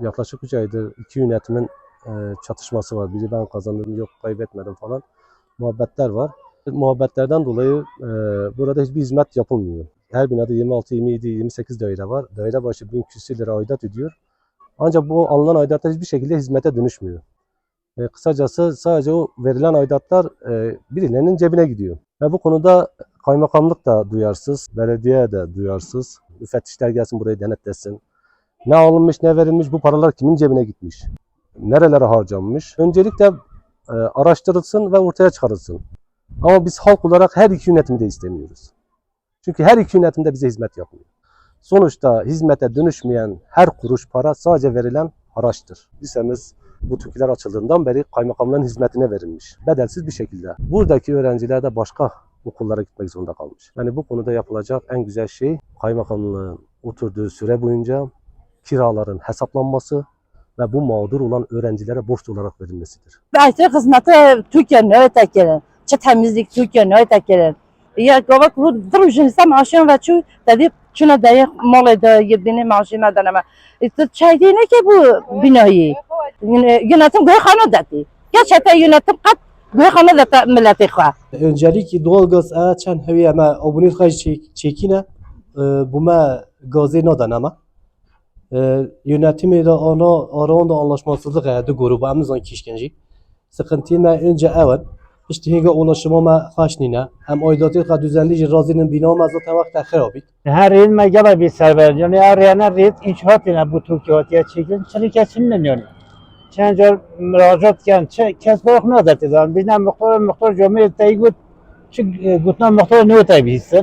yaklaşık 3 aydır iki yönetimin e, çatışması var. Biri ben kazandım yok kaybetmedim falan muhabbetler var. Muhabbetlerden dolayı e, burada hiçbir hizmet yapılmıyor. Her binada 26, 27, 28 daire var. Daire başı 1000 küsür lira aidat ödüyor. Ancak bu alınan aidatlar hiçbir şekilde hizmete dönüşmüyor. E, kısacası sadece o verilen aidatlar e, birilerinin cebine gidiyor. Ve bu konuda kaymakamlık da duyarsız, belediye de duyarsız. Müfettişler gelsin burayı denetlesin. Ne alınmış, ne verilmiş, bu paralar kimin cebine gitmiş? Nerelere harcanmış? Öncelikle e, araştırılsın ve ortaya çıkarılsın. Ama biz halk olarak her iki yönetimi de istemiyoruz. Çünkü her iki yönetimde bize hizmet yapmıyor. Sonuçta hizmete dönüşmeyen her kuruş para sadece verilen haraçtır. Lisemiz bu TÜKİ'ler açıldığından beri kaymakamların hizmetine verilmiş. Bedelsiz bir şekilde. Buradaki öğrenciler de başka okullara gitmek zorunda kalmış. Yani bu konuda yapılacak en güzel şey kaymakamlığın oturduğu süre boyunca kiraların hesaplanması ve bu mağdur olan öğrencilere borç olarak verilmesidir. Belki hizmeti Türkiye'nin ötekilerin. Çe temizlik Türkiye'nin ötekilerin. Ya gavak bu duruşun ise maaşın ve çu dedi şuna dayak mal ede yedini maaşı meden ama. İşte çaydı ne ki bu binayı? Yönetim kanı dedi. Gerçekten yönetim kat kanı dedi milleti kwa. öncelik doğalgaz eğer çend hevi ama abone çekine buma gazı nadan ama E, yönetimi de ana aranda anlaşmazlık yaptı grubu amazon kişkenci sıkıntı ne önce evet işte hinge ulaşıma ma haşnine hem aidatı ka düzenli razinin bina ma zaten vakti xarabit Her il megala bir server. Yani arayana red inşaat yine bu Türkiye'ye çekin. Çeli kesin yani. Çen jor müracaat kan çe kes barak ne zaten. Bizden muhtar muhtar cumhuriyet taygut. Şu gutna muhtar ne tabi hissin.